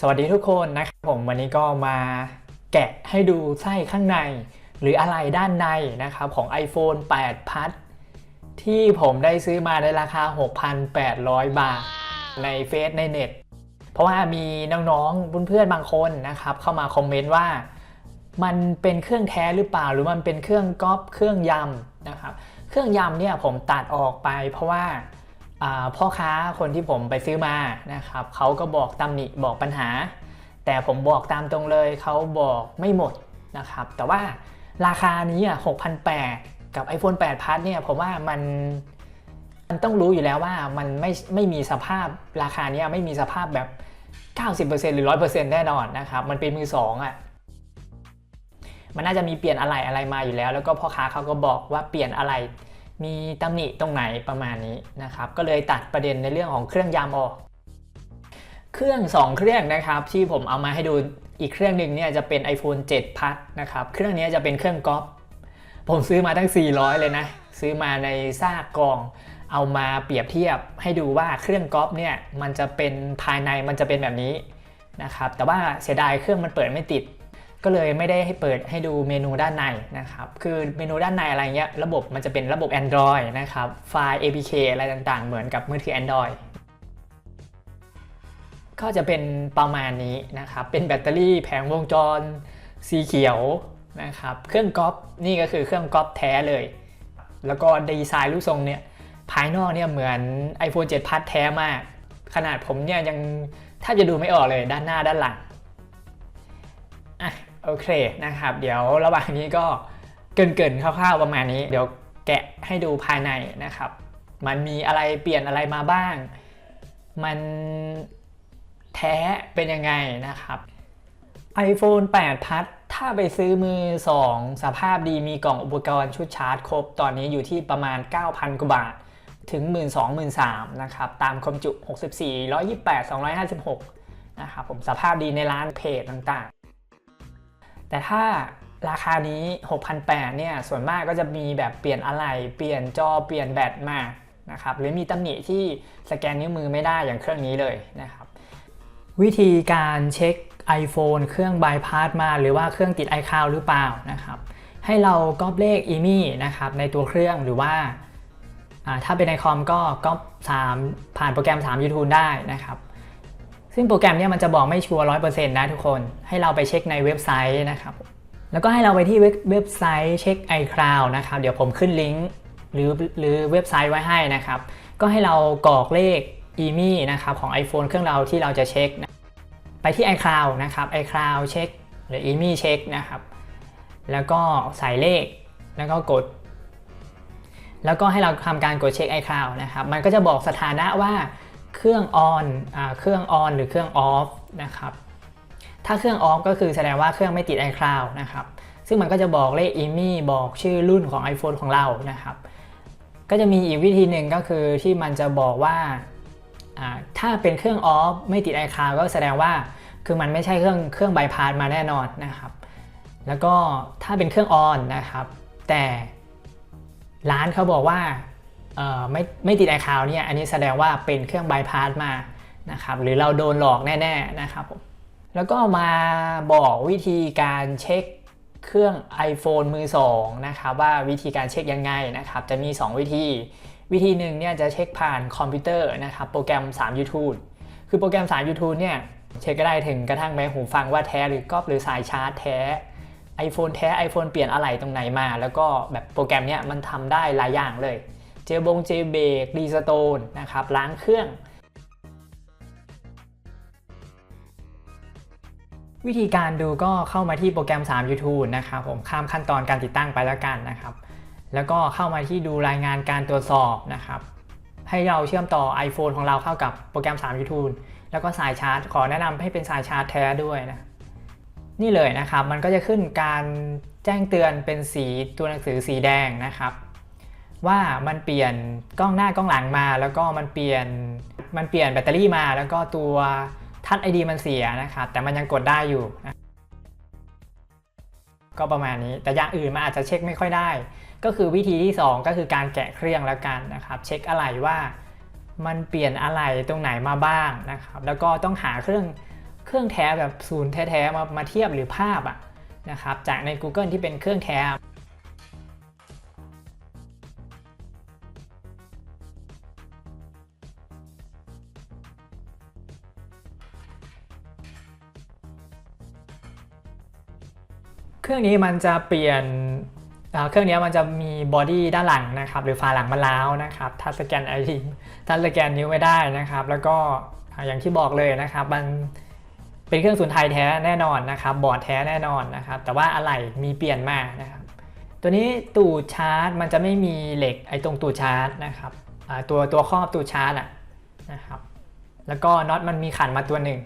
สวัสดีทุกคนนะครับผมวันนี้ก็มาแกะให้ดูไส้ข้างใน หรืออะไรด้านในนะครับของ iPhone 8พัดที่ผมได้ซื้อมาในราคา 6,800 บาท ในเฟซในเน็ต เพราะว่ามีน้องๆเพื่อนๆบางคนนะครับเข้ามาคอมเมนต์ว่ามันเป็นเครื่องแท้หรือเปล่า หรือมันเป็นเครื่องก๊อปเครื่องยำนะครับเครื่องยำเนี่ยผมตัดออกไปเพราะว่า พ่อค้าคนที่ผมไปซื้อมานะครับเขาก็บอกตำหนิบอกปัญหา แต่ผมบอกตามตรงเลยเขาบอกไม่หมดนะครับ แต่ว่าราคานี้อะ6,800 กับ iPhone 8 Plus เนี่ยผมว่ามันมันต้องรู้อยู่แล้วว่ามันไม่ไม่มีสภาพราคานี้ไม่มีสภาพแบบ 90%หรือ 100%แน่นอนนะครับ มันเป็นมือสองอะมันน่าจะมีเปลี่ยนอะไรอะไรมาอยู่แล้ว แล้วก็พ่อค้าเขาก็บอกว่าเปลี่ยนอะไร มีตำหนิตรงไหนประมาณนี้นะครับ ก็เลยตัดประเด็นในเรื่องของเครื่องยำออก เครื่อง 2 เครื่องนะครับที่ผมเอามาให้ดูอีกเครื่องหนึ่งเนี่ยจะเป็น iPhone 7พัดนะครับ เครื่องนี้จะเป็นเครื่องก๊อปผมซื้อมาตั้ง 400 เลยนะ ซื้อมาในซากกอง เอามาเปรียบเทียบให้ดูว่าเครื่องก๊อปเนี่ยมันจะเป็นภายในมันจะเป็นแบบนี้นะครับ แต่ว่าเสียดายเครื่องมันเปิดไม่ติด ก็เลยไม่ได้ให้เปิดให้ดูเมนูด้านในนะครับ คือเมนูด้านในอะไรเงี้ยระบบมันจะเป็นระบบ Android นะครับ ไฟล์ APK อะไรต่างๆ เหมือนกับมือถือ Android ก็จะเป็นประมาณนี้นะครับ เป็นแบตเตอรี่แผงวงจรสีเขียวนะครับ เครื่องก๊อปนี่ก็คือเครื่องก๊อปแท้เลย แล้วก็ดีไซน์รูปทรงเนี่ยภายนอกเนี่ยเหมือน iPhone 7 Plus แท้มาก ขนาดผมเนี่ยยังแทบจะดูไม่ออกเลยด้านหน้าด้านหลัง โอเคนะครับ เดี๋ยวระหว่างนี้ก็เกินๆคร่าวๆประมาณนี้ เดี๋ยวแกะให้ดูภายในนะครับ มันมีอะไรเปลี่ยนอะไรมาบ้าง มันแท้เป็นยังไงนะครับ iPhone 8พัดถ้าไปซื้อมือ 2 สภาพดีมีกล่องอุปกรณ์ชุดชาร์จครบ ตอนนี้อยู่ที่ประมาณ 9,000 กว่าบาท ถึง 1 2 0 0 0 0นะครับ ตามความจุ 64 128 256 นะครับผมสภาพดีในร้านเพจต่างๆ แต่ถ้าราคานี้ 6,800 เนี่ย ส่วนมากก็จะมีแบบเปลี่ยนอะไหล่ เปลี่ยนจอ เปลี่ยนแบตมา นะครับ หรือมีตำหนิที่สแกนนิ้วมือไม่ได้อย่างเครื่องนี้เลยนะครับ วิธีการเช็ค iPhone เครื่องบายพาสมาหรือว่าเครื่องติด iCloud หรือเปล่านะครับ ให้เราก๊อปเลข IMEI นะครับในตัวเครื่องหรือว่าอ่า ถ้าเป็นในคอมก็ก๊อป3ผ่านโปรแกรม 3 YouTube ได้นะครับ ซึ่งโปรแกรมเนี้มันจะบอกไม่ชัวร์100%นะทุกคน ให้เราไปเช็คในเว็บไซต์นะครับ แล้วก็ให้เราไปที่เว็บไซต์เช็ค iCloud นะครับ เดี๋ยวผมขึ้นลิงก์หรือหรือเว็บไซต์ไว้ให้นะครับ ก็ให้เรากรอกเลข IMEI นะครับของ iPhone เครื่องเราที่เราจะเช็คนะไปที่ iCloud นะครับ iCloud เช็คหรือ IMEI เช็คนะครับ แล้วก็ใส่เลข แล้วก็กด แล้วก็ให้เราทำการกดเช็ค iCloud นะครับ มันก็จะบอกสถานะว่า เครื่อง on อ่าเครื่อง on หรือเครื่อง off นะครับ ถ้าเครื่อง off ก็คือแสดงว่าเครื่องไม่ติด iCloud นะครับ ซึ่งมันก็จะบอกเลข IMEI บอกชื่อรุ่นของ iPhone ของเรานะครับ ก็จะมีอีกวิธีหนึ่งก็คือที่มันจะบอกว่าถ้าเป็นเครื่อง off ไม่ติด iCloud ก็แสดงว่าคือมันไม่ใช่เครื่องเครื่องบายพาสมาแน่นอนนะครับ แล้วก็ถ้าเป็นเครื่อง on นะครับ แต่ร้านเขาบอกว่า ไม่ไม่ติด iCloud เนี่ยอันนี้แสดงว่าเป็นเครื่องบายพาสมานะครับหรือเราโดนหลอกแน่ๆนะครับผมแล้วก็มาบอกวิธีการเช็คเครื่อง iPhone มือ2นะครับว่าวิธีการเช็คยังไงนะครับจะมี 2 วิธีวิธีหนึ่งเนี่ยจะเช็คผ่านคอมพิวเตอร์นะครับโปรแกรม 3 YouTube คือโปรแกรม 3 YouTube เนี่ยเช็คก็ได้ถึงกระทั่งแม้หูฟังว่าแท้หรือก๊อปหรือสายชาร์จแท้ iPhone แท้ iPhone เปลี่ยนอะไรตรงไหนมา แล้วก็แบบโปรแกรมเนี้ยมันทำได้หลายอย่างเลย เจลบงเจลเบรกรีสโตนนะครับล้างเครื่อง วิธีการดูก็เข้ามาที่โปรแกรม 3 YouTube นะครับผมข้ามขั้นตอนการติดตั้งไปแล้วกันนะครับแล้วก็เข้ามาที่ดูรายงานการตรวจสอบนะครับให้เราเชื่อมต่อ iPhone ของเราเข้ากับโปรแกรม 3 YouTube แล้วก็สายชาร์จ ขอแนะนำให้เป็นสายชาร์จแท้ด้วยนะนี่เลยนะครับ มันก็จะขึ้นการแจ้งเตือนเป็นสีตัวหนังสือสีแดงนะครับ ว่ามันเปลี่ยนกล้องหน้ากล้องหลังมา แล้วก็มันเปลี่ยนมันเปลี่ยนแบตเตอรี่มา แล้วก็ตัวทัชไอดีมันเสียนะครับแต่มันยังกดได้อยู่นะก็ประมาณนี้แต่อย่างอื่นมันอาจจะเช็คไม่ค่อยได้ ก็คือวิธีที่ 2 ก็คือการแกะเครื่องแล้วกันนะครับ เช็คอะไหล่ว่ามันเปลี่ยนอะไหล่ตรงไหนมาบ้างนะครับ แล้วก็ต้องหาเครื่องเครื่องแท้แบบศูนย์แท้ๆมามาเทียบหรือภาพอะนะครับจากใน Google ที่เป็นเครื่องแท้ เครื่องนี้มันจะเปลี่ยนเครื่องนี้มันจะมีบอดี้ด้านหลังนะครับหรือฝาหลังมันล้าวนะครับถ้าสแกนไอทีถ้าสแกนนิ้วไม่ได้นะครับ แล้วก็อย่างที่บอกเลยนะครับมันเป็นเครื่องศูนย์ไทยแท้แน่นอนนะครับบอร์ดแท้แน่นอนนะครับแต่ว่าอะไหล่มีเปลี่ยนมานะครับตัวนี้ตูดชาร์จมันจะไม่มีเหล็กไอ้ตรงตูดชาร์จนะครับตัวตัวครอบตูดชาร์จอะนะครับแล้วก็น็อตมันมีขันมาตัวหนึ่ง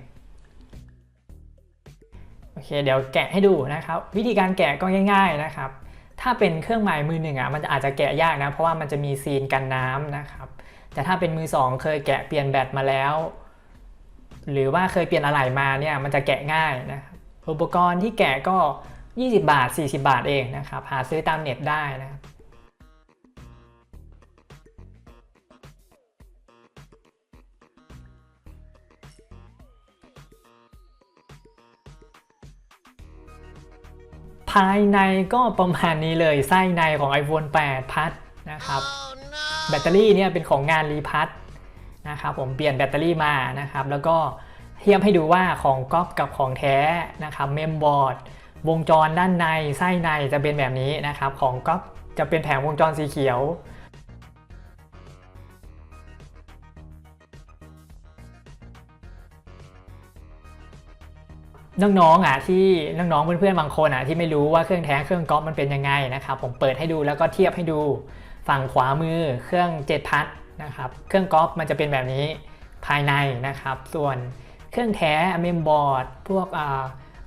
อเคเดี๋ยวแกะให้ดูนะครับ วิธีการแกะก็ง่าย ๆนะครับ ถ้าเป็นเครื่องหมายมือหนึ่งอะมันอาจจะแกะยากนะ เพราะว่ามันจะมีซีนกันน้ำนะครับ แต่ถ้าเป็นมือสองเคยแกะเปลี่ยนแบตมาแล้ว หรือว่าเคยเปลี่ยนอะไหล่มาเนี่ยมันจะแกะง่ายนะครับอุปกรณ์ที่แกะก็ 20 บาท 40 บาทเองนะครับหาซื้อตามเน็ตได้นะครับ ภายในก็ประมาณนี้เลยไส้ในของ iPhone 8พัดนะครับแบตเตอรี่เนี่ยเป็นของงานรีพัทนะครับผมเปลี่ยนแบตเตอรี่มานะครับ แล้วก็เทียบให้ดูว่าของก๊อปกับของแท้นะครับเมมบอร์ดวงจรด้านในไส้ในจะเป็นแบบนี้นะครับ ของก๊อปจะเป็นแผงวงจรสีเขียว น้องๆอะที่น้องๆเพื่อนๆบางคนอะที่ไม่รู้ว่าเครื่องแท้เครื่องก๊อปมันเป็นยังไงนะครับผมเปิดให้ดูแล้วก็เทียบให้ดูฝั่งขวามือเครื่องเจ็ดพัดนะครับเครื่องก๊อปมันจะเป็นแบบนี้ภายในนะครับ ส่วนเครื่องแท้เมมบอร์ดพวก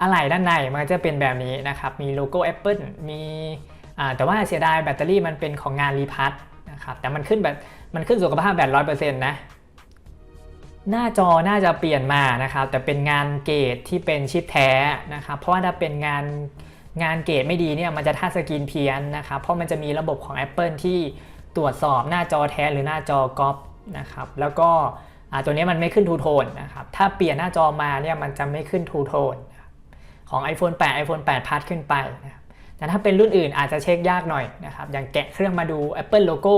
อะไหล่ด้านในมันจะเป็นแบบนี้นะครับมีโลโก้ Apple มีแต่ว่าเสียดายแบตเตอรี่มันเป็นของงานรีพัทนะครับแต่มันขึ้นแบบมันขึ้นสุขภาพแบบร้อยเปอร์เซ็นต์นะ หน้าจอน่าจะเปลี่ยนมานะครับ แต่เป็นงานเกรดที่เป็นชิปแท้นะครับ เพราะว่าถ้าเป็นงานงานเกรดไม่ดีเนี่ยมันจะทัชสกรีนเพี้ยนนะครับ เพราะมันจะมีระบบของ Apple ที่ตรวจสอบหน้าจอแท้หรือหน้าจอก๊อปนะครับ แล้วก็ตัวนี้มันไม่ขึ้นทูโทนนะครับ ถ้าเปลี่ยนหน้าจอมาเนี่ยมันจะไม่ขึ้นทูโทนของ iPhone 8 iPhone 8พัดขึ้นไปนะครับแต่ถ้าเป็นรุ่นอื่นอาจจะเช็คยากหน่อยนะครับ อย่างแกะเครื่องมาดู Apple โลโก้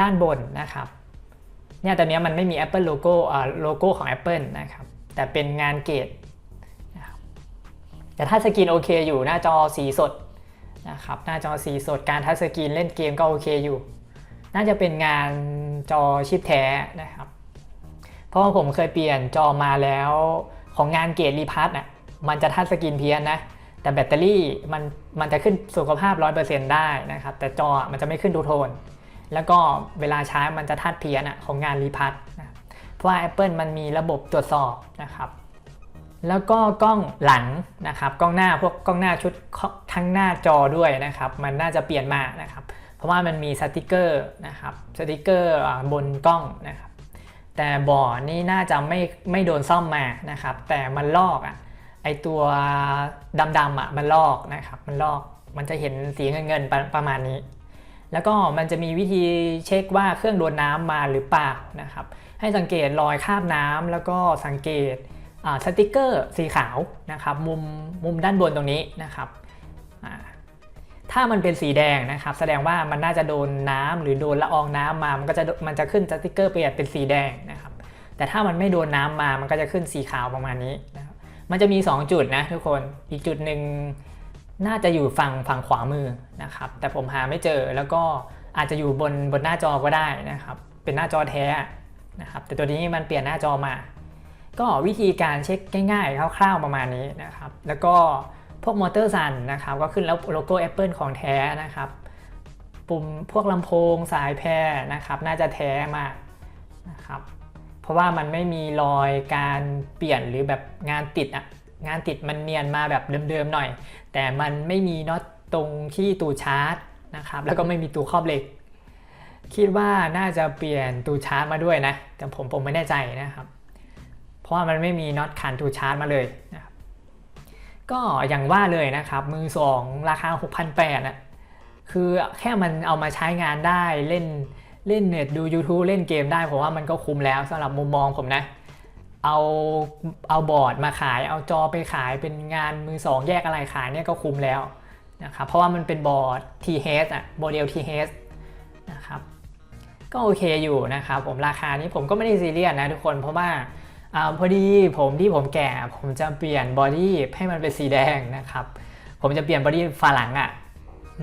ด้านบนนะครับ เนี่ยตอนนี้มันไม่มี Apple โลโก้อ่าโลโก้ของ Apple นะครับ แต่เป็นงานเกตแต่ถ้าสกรีนโอเคอยู่หน้าจอสีสดนะครับหน้าจอสีสดการทัชสกรีนเล่นเกมก็โอเคอยู่ น่าจะเป็นงานจอชิปแท้นะครับ เพราะว่าผมเคยเปลี่ยนจอมาแล้วของงานเกตรีพัทอะมันจะทัชสกรีนเพี้ยนนะแต่แบตเตอรี่มันมันจะขึ้นสุขภาพ 100%ได้นะครับ แต่จอมันจะไม่ขึ้นทูโทน แล้วก็เวลาช้ามันจะทัดเพี้ยนอะของงานรีพัทนะเพราะว่า Apple มันมีระบบตรวจสอบนะครับแล้วก็กล้องหลังนะครับ กล้องหน้าพวกกล้องหน้าชุดทั้งหน้าจอด้วยนะครับ มันน่าจะเปลี่ยนมานะครับ เพราะว่ามันมีสติกเกอร์นะครับสติกเกอร์บนกล้องนะครับ แต่บอร์ดนี่น่าจะไม่ไม่โดนซ่อมมานะครับ แต่มันลอกอะไอตัวดำๆอะมันลอกนะครับ มันลอกมันจะเห็นสีเงินเงินๆประประมาณนี้ แล้วก็มันจะมีวิธีเช็คว่าเครื่องโดนน้ำมาหรือเปล่านะครับ ให้สังเกตรอยคราบน้ำแล้วก็สังเกตสติกเกอร์สีขาวนะครับมุมมุมด้านบนตรงนี้นะครับถ้ามันเป็นสีแดงนะครับ แสดงว่ามันน่าจะโดนน้ำหรือโดนละอองน้ำมา มันก็จะมันจะขึ้นสติกเกอร์เปลี่ยนเป็นสีแดงนะครับ แต่ถ้ามันไม่โดนน้ำมา มันก็จะขึ้นสีขาวประมาณนี้นะครับ มันจะมี 2 จุดนะทุกคน อีกจุดหนึ่ง น่าจะอยู่ฝั่งฝั่งขวามือนะครับ แต่ผมหาไม่เจอแล้วก็อาจจะอยู่บนบนหน้าจอก็ได้นะครับ เป็นหน้าจอแท้นะครับ แต่ตัวนี้มันเปลี่ยนหน้าจอมา ก็วิธีการเช็คง่ายๆคร่าวๆประมาณนี้นะครับ แล้วก็พวกมอเตอร์ซันนะครับ ก็ขึ้นแล้วโลโก้ Apple ของแท้นะครับ ปุ่มพวกลำโพงสายแพรนะครับ น่าจะแท้มากนะครับ เพราะว่ามันไม่มีรอยการเปลี่ยนหรือแบบงานติดอะ งานติดมันเนียนมาแบบเดิมๆหน่อย แต่มันไม่มีน็อตตรงที่ตูชาร์จนะครับแล้วก็ไม่มีตูครอบเหล็ก คิดว่าน่าจะเปลี่ยนตูชาร์จมาด้วยนะ แต่ผมผมไม่แน่ใจนะครับ เพราะว่ามันไม่มีน็อตขันตูชาร์จมาเลยนะครับก็อย่างว่าเลยนะครับ มือสองราคา 6,800นะคือแค่มันเอามาใช้งานได้เล่นเล่นเน็ตดู YouTube เล่นเกมได้ผมว่ามันก็คุ้มแล้วสำหรับมุมมองผมนะ เอาเอาบอร์ดมาขาย เอาจอไปขายเป็นงานมือสองแยกอะไรขายเนี่ยก็คุ้มแล้วนะครับเพราะว่ามันเป็นบอร์ด TH อะโมเดล TH นะครับก็โอเคอยู่นะครับผมราคานี้ผมก็ไม่ได้ซีเรียสนะทุกคนเพราะว่าอพอดีผมที่ผมแก่ผมจะเปลี่ยนบอดี้ให้มันเป็นสีแดงนะครับผมจะเปลี่ยนบอดี้ฝาหลังอะ่ะ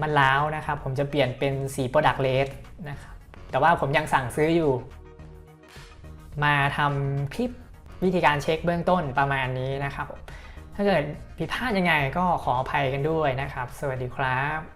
มันล้าวนะครับผมจะเปลี่ยนเป็นสีโปรดักเลสนะครับแต่ว่าผมยังสั่งซื้ออยู่ มาทำคลิป วิธีการเช็คเบื้องต้นประมาณนี้นะครับ ถ้าเกิดผิดพลาดยังไงก็ขออภัยกันด้วยนะครับ สวัสดีครับ